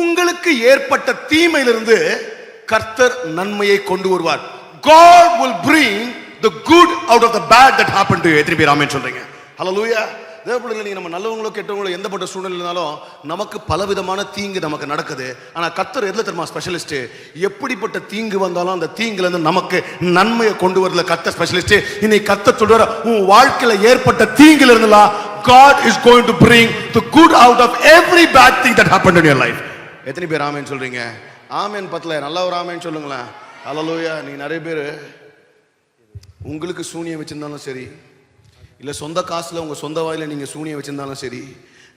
உங்களுக்கு ஏற்பட்ட தீமையிலிருந்து கர்த்தர் நன்மையை கொண்டு வருவார். God will bring the good out of the bad that happened to you. எத்தனை பேர் ஆமென் சொல்றீங்க? ஹalleluya தேவப்பிள்ளைகளை நீ நம்ம நல்லவங்களோ கெட்டவங்களோ எந்தப்பட்ட சூழ்நிலை இருந்தாலும் நமக்கு பலவிதமான தீங்கு நமக்கு நடக்குது. ஆனால் கர்த்தர் எதில் தெரியுமா ஸ்பெஷலிஸ்ட் எப்படிப்பட்ட தீங்கு வந்தாலும் அந்த தீங்குலேருந்து நமக்கு நன்மையை கொண்டு வரல கத்த ஸ்பெஷலிஸ்ட் இன்னைக்கு கத்த சொல்றாரு உன் வாழ்க்கையில் ஏற்பட்ட தீங்குல இருந்தலாம் God is going to bring the good out of every bad thing that happen in your life எத்தனை பேர் ஆமேன் சொல்றீங்க? ஆமேன் பத்தல நல்ல ஒரு ஆமேன் சொல்லுங்களேன். அலலோயா நீங்கள் நிறைய பேர் உங்களுக்கு சூனியம் வச்சிருந்தாலும் சரி இல்லை சொந்த காசில் உங்கள் சொந்த வாயில் நீங்கள் சூனியம் வச்சிருந்தாலும் சரி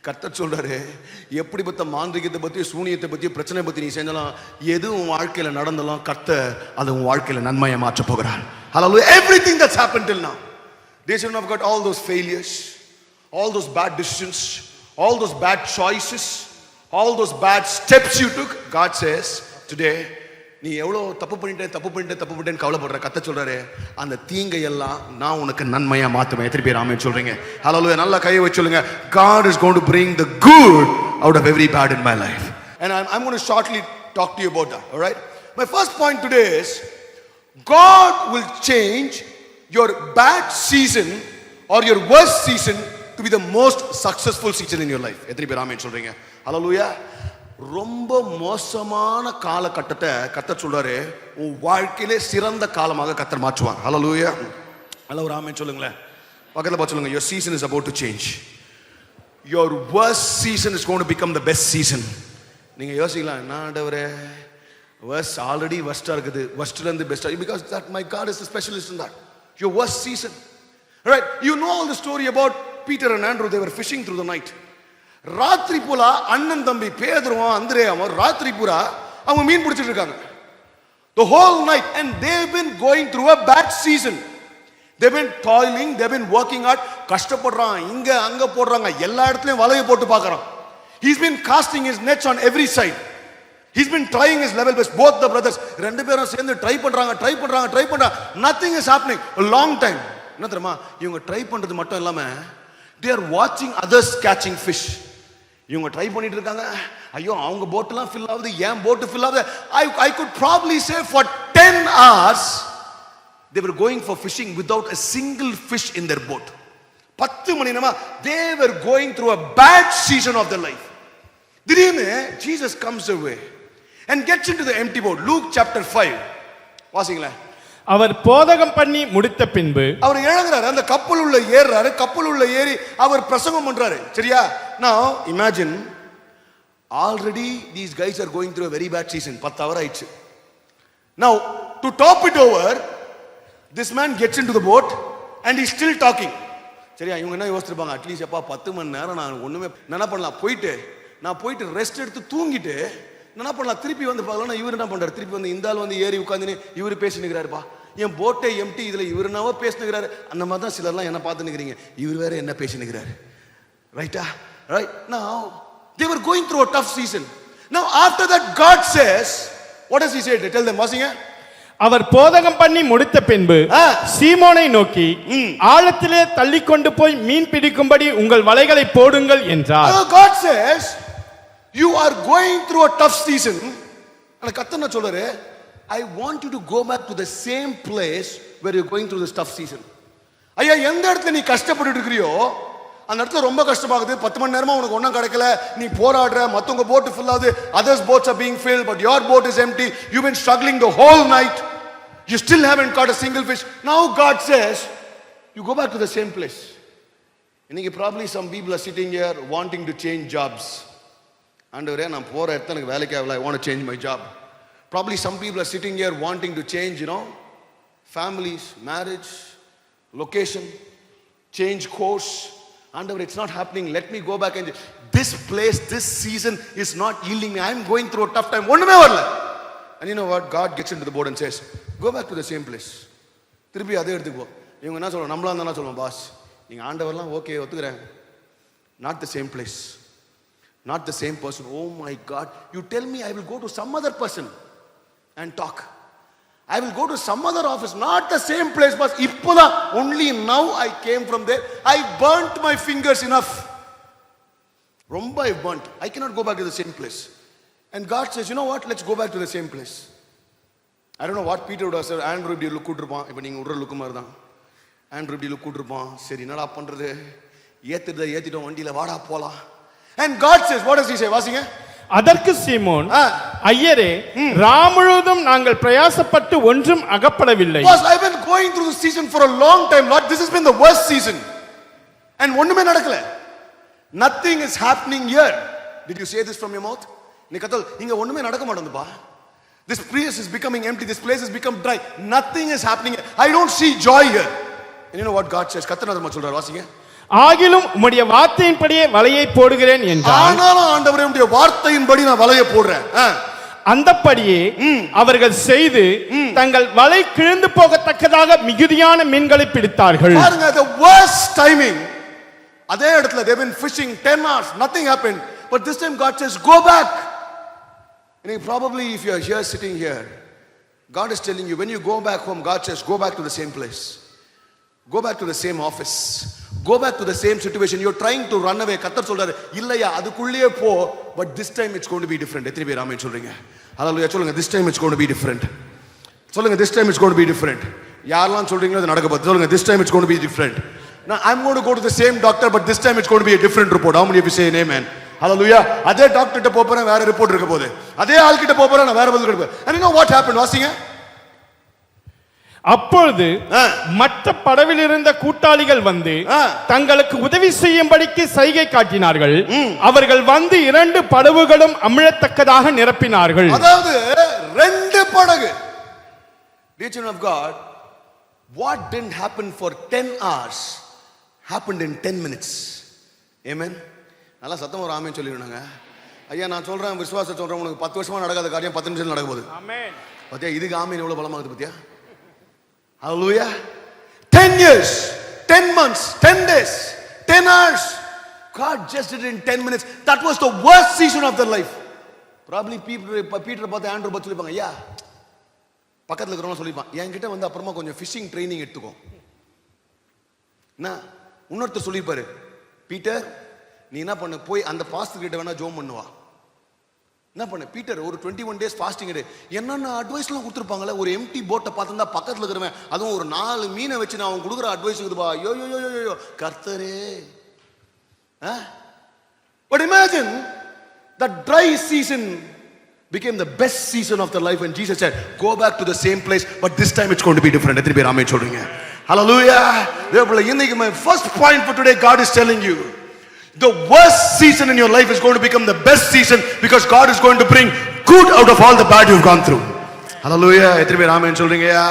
கர்த்தர் எப்படி எப்படிப்பட்ட மாந்திரிகத்தை பற்றி சூனியத்தை பற்றி பிரச்சனை பற்றி நீ செஞ்சாலும் எது உன் வாழ்க்கையில் நடந்தாலும் கர்த்தர் அது உன் வாழ்க்கையில் நன்மையை மாற்ற போகிறார். Every thing that's happened till now. They should have cut all those failures all those bad decisions all those bad choices all those bad steps you took God says today நீ எவ்வளோ தப்பு பண்ணிட்டேன் தப்பு பண்ணிட்டேன் தப்பு பண்ணிட்டேன்னு கவலைப்படுற கத்த சொல்கிறாரு அந்த தீங்கையெல்லாம் நான் உனக்கு நன்மையாக மாற்றுவேன் எத்தனை பேர் ஆமே சொல்கிறீங்க ஹலோ நல்லா கையை வச்சு சொல்லுங்க God is gonna bring the good out of every bad in my life and I'm I'm gonna shortly talk to about right my first point today is God will change your bad season or your worst season to be the most successful season in your life எத்தனை பேர் ஆமே சொல்கிறீங்க அலலுயா ரொம்ப மோசமான காலகட்டத்தை கத்தர் சொல்றாரு உன் வாழ்க்கையிலே சிறந்த காலமாக கத்தர் மாற்றுவாங்க அலலுயா ஹலோ ராமன் சொல்லுங்களேன் பக்கத்தில் பார்த்து சொல்லுங்க your season is about to change your worst season is gonna become the best season நீங்கள் யோசிக்கலாம் என்ன ஆண்டவரே வர்ஸ் ஆல்ரெடி வர்ஸ்டாக இருக்குது வர்ஸ்ட்லேருந்து பெஸ்ட்டாக because that my God is specialist in that your worst season right you know all the story about Peter and Andrew they were fishing through the night ராத்திரி பூரா அண்ணன் தம்பி பேதுருவும் அந்திரேயாவும் ராத்திரி பூரா அவங்க மீன் பிடிச்சிட்டு இருக்காங்க the whole night and they've been going through a bad season they've been toiling they've been working hard கஷ்டப்படுறான் இங்க அங்க போடுறாங்க எல்லா இடத்துலயும் வலையை போட்டு பார்க்கறான் he's been casting his nets on every side he's been trying his level best both the brothers ரெண்டு பேரும் சேர்ந்து ட்ரை பண்றாங்க ட்ரை பண்றாங்க ட்ரை பண்றாங்க nothing is happening a long time என்ன தெரியுமா இவங்க ட்ரை பண்றது மட்டும் இல்லாம they are watching others catching fish இவங்க ட்ரை பண்ணிட்டு இருக்காங்க ஐயோ அவங்க போட்டெல்லாம் ஃபில் ஆகுது ஏன் போட்டு ஃபில் ஆகுது I I could probably say for ten hours they going for fishing without a single fish in their boat பத்து மணி நேரமா they going through a bad season of the life திடீர்னு Jesus comes away and gets in to empty boat Luke chapter five வாசிங்களேன் அவர் போதகம் பண்ணி முடித்த பின்பு அவர் இழங்குறாரு அந்த கப்பல் உள்ள ஏறுறாரு கப்பல் உள்ள ஏறி அவர் பிரசங்கம் பண்றாரு. சரியா? நான் imagine already these guys are going through very bad season பத்து அவர் ஆயிடுச்சு. Now to top it over this man gets in to the boat and is still talking சரியா? இவங்க என்ன யோசிச்சிருப்பாங்க? அட்லீஸ்ட் எப்பா பத்து மணி நேரம் நான் ஒண்ணுமே என்ன பண்ணலாம்? போயிட்டு நான் போயிட்டு ரெஸ்ட் எடுத்து தூங்கிட்டு என்ன பண்ணலாம்? திருப்பி வந்து பார்க்கலாம் இவர் என்ன பண்றாரு? திருப்பி வந்து இந்த ஆள் வந்து ஏறி உட்காந்துன்னு இவர் பேசினுக்கிறாருப்பா என் போட்டே எம்டி இதுல இவர் என்னவோ பேசினுக்கிறாரு. அந்த மாதிரி தான் சிலர்லாம் என்ன பார்த்து நிக்கிறீங்க இவர் வேற என்ன பேசினுக்கிறாரு? ரைட்டா right they were going through a tough season. Now after that god says what does he say? Tell them வாசிங்க. அவர் போதகம் பண்ணி முடித்த பின்பு. சீமோனை நோக்கி ஆழத்திலே தள்ளிக்கொண்டு போய் மீன் பிடிக்கும்படி உங்கள் வலைகளை போடுங்கள் என்றார். God says, you are going through a tough season. ஆனா கத்தர் என்ன சொல்றாரு? I want you to go back to the same place where you're going through ஸ்டஃப் சீசன் ஐயா எந்த இடத்துல நீ கஷ்டப்பட்டு இருக்கிறியோ அந்த இடத்துல ரொம்ப கஷ்டமாகுது. பத்து மணி நேரமா உனக்கு ஒன்றும் கிடைக்கல. நீ போராடுற மற்றவங்க போட்டு ஃபில் ஆகுது. Others boats are being fill but your boat is empty you been struggling the whole night. You still haven't got a single fish now God says you go back to the same place இன்னைக்கு probably some people are sitting here wanting to change jobs ஆண்டவரே நான் போகிற இடத்துல எனக்கு வேலைக்கு ஆகல. I want change my job probably some people are sitting here wanting to change you know families marriage location change course ஆண்டவர் it's not happening let me go back and this place this season is not yielding me I am going through tough time ஒன்றுமே வரல. And you know what God gets in to boat and says go back to the same place திருப்பி அதே எடுத்துக்கோ. இவங்க என்ன சொல்லுவோம் நம்மளா இருந்தா சொல்லுவோம் பாஸ் நீங்கள் ஆண்டவர்லாம் ஓகே ஒத்துக்கிறேன். Not the same place not the same person oh my God you tell me I will go to some other person and talk I will go to some other office not the same place boss இப்போதான் only now I came from there I burnt my fingers enough ரொம்ப I burnt I cannot go back to the same place and God says you know what? Let's go back to the same place. I don't know what Peter would இப்படி look கூட்டிருப்பான். இப்போ நீங்கள் விட்ற லுக்கு மாதிரி தான். Andrew இப்படி look கூட்டிருப்பான். சரி என்னடா பண்ணுறது ஏத்துறத ஏற்றிட்டோம் வண்டியில் வாடா போகலாம் and God says what does he வாசிங்க. அதற்கு சீமோன். ஐயரே ராமுழுவதும் நாங்கள் பிரயாசப்பட்டு ஒன்றும் அகப்படவில்லை Because I've been going through this season for a long time, Lord. This has been the worst season. And ஒண்ணுமே நடக்கல. Nothing is happening here. Did you say this from your mouth? நீ கத்தல் இங்க ஒண்ணுமே நடக்க மாட்டேங்குதுப்பா. This place is becoming empty. This place has become dry. Nothing is happening. here. I don't see joy here. And you know what God says? கத்தநாதமா சொல்றார் வாசிங்க. ஆகிலும் உம்முடைய வார்த்தையின்படியே வலையை போடுகிறேன் என்றார் ஆனாலும் ஆண்டவரே உம்முடைய வார்த்தையின்படி நான் வலைய போடுறேன். அந்தப்படியே அவர்கள் செய்து தங்கள் வலை கிழிந்து போகத்தக்கதாக மிகுதியான மீன்களை பிடித்தார்கள் பாருங்க the worst timing அதே இடத்துல they've been fishing 10 hours nothing happened but this time god says go back and you probably if you're here sitting here god is telling you when you go back home god says go back to the same place go back to the same office go back to the same situation you trying to run away கத்தர் சொல்றாரு இல்லையா அதுக்குள்ளேயே போ but this time it's gonna be different எத்தனை பேர் ஆமே சொல்றீங்க அதில் சொல்லுங்க this time it's gonna be different சொல்லுங்க this time it's gonna be different யாரெல்லாம் சொல்றீங்களோ அது நடக்க போகுது சொல்லுங்க this time it's gonna be different நான் I'm gonna go to the same doctor but this time it's gonna be different report how many say name man அதே doctor கிட்ட போறேன் வேற ரிப்போர்ட் இருக்க போகுது அதே ஆள் கிட்ட போறேன் நான் வேற பதில் கொடுப்பேன் வாட் ஹேப்பன் வாசிங்க அப்பொழுது. மற்ற படவில் இருந்த கூட்டாளிகள் வந்து. தங்களுக்கு உதவி செய்யும்படிக்கு சைகை காட்டினார்கள். அவர்கள் வந்து இரண்டு படவுகளும் அமிழத்தக்கதாக நிரப்பினார்கள். அதாவது ரெண்டு படகு. Region of god what didn't happen for 10 hours happened in 10 minutes. Amen? நல்லா சத்தம் ஒரு ஆமேன்னு சொல்லிடுனாங்க ஐயா நான் சொல்றேன் விசுவாசம் சொல்றேன் உனக்கு பத்து வருஷமா நடக்காத காரியம் பத்து நிமிஷம் நடக்க போகுது. பாத்தியா இதுக்கு ஆமீன் எவ்வளவு பலமாகுது பாத்தியா? Hallelujah. 10 years, 10 months, 10 days, 10 hours. God just did it in 10 minutes. That was the worst season of their life. Probably Peter பீட்டரை பார்த்து ஆண்ட்ரூ பார்த்து சொல்லிப்பாங்க ஐயா பக்கத்தில் இருக்கிறவங்க சொல்லிப்பான் என்கிட்ட வந்து அப்புறமா கொஞ்சம் ஃபிஷிங் ட்ரைனிங் எடுத்துக்கோ என்ன இன்னொருத்தர் சொல்லியிருப்பாரு பீட்டர் நீ என்ன பண்ண போய் அந்த பாஸ்து கிட்ட வேணா ஜோம் பண்ணுவா என்ன பண்ண? பீட்டர் ஒரு டுவெண்ட்டி ஒன் டேஸ் ஃபாஸ்டிங் எடு. என்னென்ன அட்வைஸ்லாம் கொடுத்துருப்பாங்களே ஒரு எம்டி போட்டை பார்த்துருந்தா பக்கத்தில் இருக்கிறவன் அதுவும் ஒரு நாலு மீனை வச்சு நான் அவன் கொடுக்குற அட்வைஸ் இருக்குதுப்பா. யோ யோ யோ யோ கர்த்தரே. But imagine the dry season became the best season of their life when Jesus said, Go back to the same place, but this time it's going to be different. எத்தனை பேர் ஆமென் சொல்றீங்க? Hallelujah. தேவப்பிள்ளை, இன்னைக்கு my first point for today, God is telling you, The worst season in your life is going to become the best season because God is going to bring good out of all the bad you've gone through. ஹலலூயா எத்தனை பேர் ஆமேன் சொல்றீங்கயா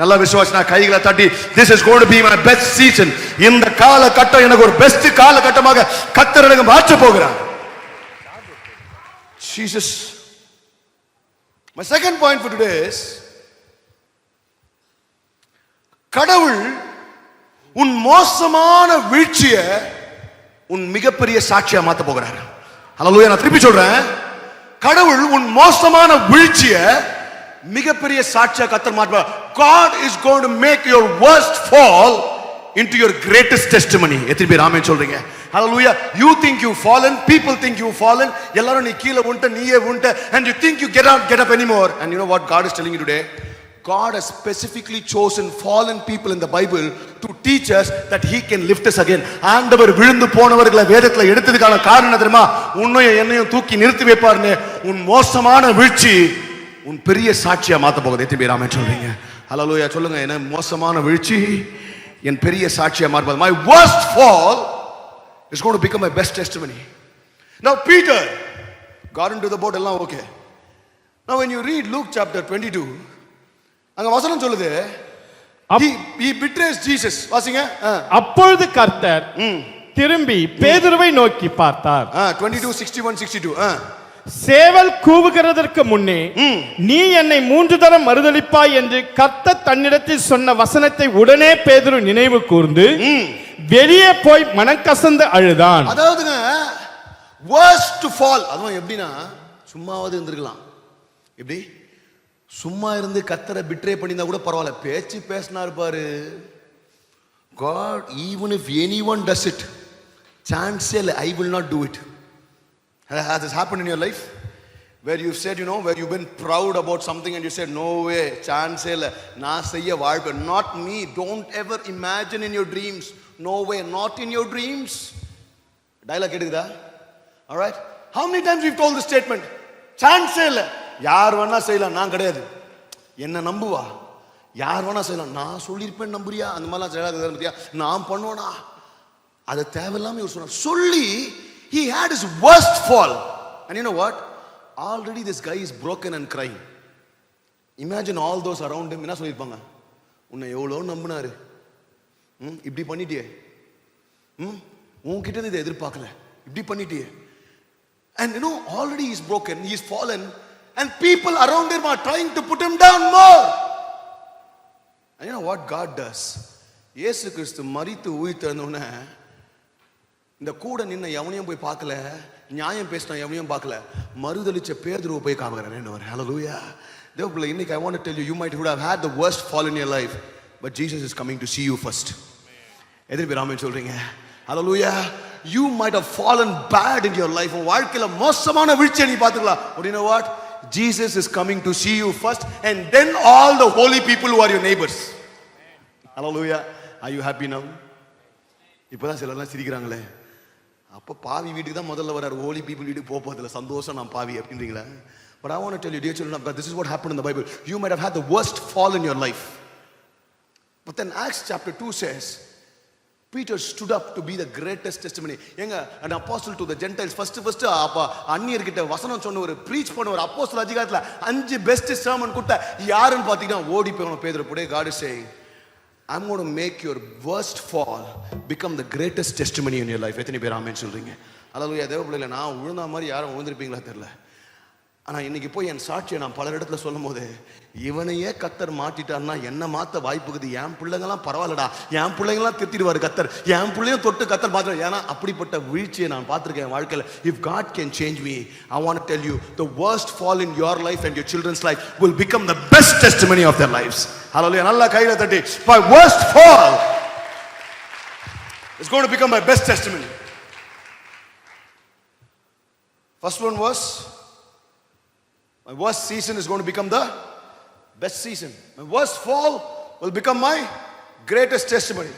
நல்லா விசுவாசி நான் கைகளை தட்டி this is gonna be my best season இந்த காலகட்டம் எனக்கு ஒரு பெஸ்ட் காலகட்டமாக கத்தர் எனக்கு மாற்ற போகிறார் Jesus my second point for today is கடவுள் உன் மோசமான வீழ்ச்சியை உன் மிகப்பெரிய சாட்சியா மாத்த போகிறார் ஹalleluya நான் திருப்பி சொல்றேன் கடவுள் உன் மோசமான வீழ்ச்சிய மிகப்பெரிய சாட்சியா கத்தர் மாற்றுவார் God is going to make your worst fall into your greatest testimony எத்தனை பேர் ஆமென் சொல்றீங்க hallelujah you think you fallen people think you fallen எல்லாரும் நீ கீழே உண்ட நீயே உண்ட and you think you get up get up anymore and you know what God is telling you today God has specifically chosen fallen people in the Bible to teach us that He can lift us again. ஆண்டவர் விழுந்து போனவர்களை வேதத்துல எடுத்ததுக்கான காரணம் என்ன தெரியுமா உன்னையும் என்னையும் தூக்கி நிறுத்தி வைப்பாருன்னு உன் மோசமான வீழ்ச்சி உன் பெரிய சாட்சியா மாத்த போகுது எத்தனை பேர் ஆமென் சொல்றீங்க ஹalleluya சொல்லுங்க என்ன மோசமான வீழ்ச்சி என் பெரிய சாட்சியா மாறுபது my worst fall is going to become my best testimony now Peter got into the boat எல்லாம் okay now when you read Luke chapter 22 அங்க வசனம் சொல்லுது. Jesus. வாசிங்க. அப்பொழுது கர்த்தர் திரும்பி பேதுருவை நோக்கி பார்த்தார். ஆ, 22 61 62 ஆ. சேவல் கூவுகிறதற்கு முன்னே நீ என்னை மூன்று தரம் மறுதலிப்பாய் என்று கர்த்தர் தன்னிடத்தில் சொன்ன வசனத்தை உடனே பேதுரு நினைவு கூர்ந்து வெளியே போய் மனக்கசந்து அழுதான். அதாவதுங்க worst fall. அதுவும் எப்படின்னா சும்மாவது இருந்திருக்கலாம். எப்படி? சும்மா இருந்து கத்தரை பிட்ரே பண்ணியிருந்தா கூட பரவாயில்ல பேச்சு பேசினா இருப்பாரு God even if anyone does it சான்ஸே இல்லை I will not do it has is happen in your life where you said you know where you been proud about something and you said no way சான்ஸே இல்லை நான் செய்ய வாழ்க்கை not me don't ever imagine in your dreams no way not in your dreams dialogue கேட்டுக்குதா alright how many times you told the statement சான்ஸே இல்லை யார் வேணா செய்யலாம் நான் கிடையாது. என்ன நம்புவா? யார் வேணா செய்யலாம். நான் சொல்லியிருப்பேன் நம்புறியா? அந்த மாதிரிலாம் செய்யலாம் வருது பார்த்தியா நான் பண்ணுவேனா? அது தேவையில்லாம இவர் சொன்னார். சொல்லி he had is worst fall and you know what already this guy is broken and crime imagine all those around என்ன சொல்லியிருப்பாங்க? உன்னை எவ்வளோ நம்பினாரு. ம் இப்படி பண்ணிட்டியே. ம் உன்கிட்ட இதை எதிர்பார்க்கல. இப்படி பண்ணிட்டியே. And you know already is broken is fallen and people around him are trying to put him down more. And you know what God இயேசு கிறிஸ்து மறித்து உயிர்த்தோடனே இந்த கூட நின்று எவனையும் போய் பார்க்கல நியாயம் பேசின எவனையும் பார்க்கல மறுதளிச்ச பேதுருவை போய் காமிக்கிறேன் ஒரு ஹலலூயா தேவ பிள்ளை இன்னைக்கு I want tell you you might would have had the worst fall in your life but Jesus is coming to see you first எதிர் பேர் ராமன் சொல்றீங்க hallelujah you might have fallen bad in your life உன் வாழ்க்கையில் மோசமான வீழ்ச்சியை நீ பார்த்துக்கலாம் அப்படின்னு what Jesus is coming to see you first and then all the holy people are your neighbours hello லூயா ஐ யூ ஹாப்பி நவ் இப்போதான் சிலர்லாம் சிரிக்கிறாங்களே அப்போ பாவி வீட்டுக்கு தான் முதல்ல வரார் ஹோலி பீப்புள் வீட்டுக்கு போக போதில்ல சந்தோஷம் நான் பாவி அப்படின்றீங்களா but I tell you dear this is what happen in Bible you might have had the worst fall in your life but then Acts chapter 2 says Peter stood up to be the greatest testimony எங்க and apostle to the Gentiles first first அப்பா அந்நியர்கிட்ட வசனம் சொன்ன ஒரு preach பண்ண ஒரு apostle அதிகாரத்தில் அஞ்சு பெஸ்ட் சர்மன் கொடுத்த யாருன்னு பார்த்தீங்கன்னா ஓடி போகணும் பேதர் புடே God saying I'm gonna make your worst fall become the greatest testimony in your life எத்தனை பேர் ஆமேன்னு சொல்கிறீங்க அதாவது எதோ பிள்ளைல நான் விழுந்த மாதிரி யாரும் விழுந்திருப்பீங்களா தெரில ஆனால் இன்னைக்கு போய் என் சாட்சியை நான் பல இடத்துல சொல்லும் போது இவனையே கத்தர் மாட்டிட்டார்னா என்ன மாற்ற வாய்ப்புக்குது என் பிள்ளைங்களாம் பரவாயில்லடா. என் பிள்ளைங்களாம் திருத்திடுவார் கத்தர். என் பிள்ளையும் தொட்டு கத்தர் பார்த்து ஏன்னா அப்படிப்பட்ட வீழ்ச்சியை நான் பார்த்துருக்கேன் என் வாழ்க்கையில். If God can change me I want tell you the worst fall in your life and your children's life will become the best test testimony of their life hello நல்லா கையில் தட்டி my worst fall is going become my best test testimony. First one was my worst season is going to become the best season. My worst fall will become my greatest testimony.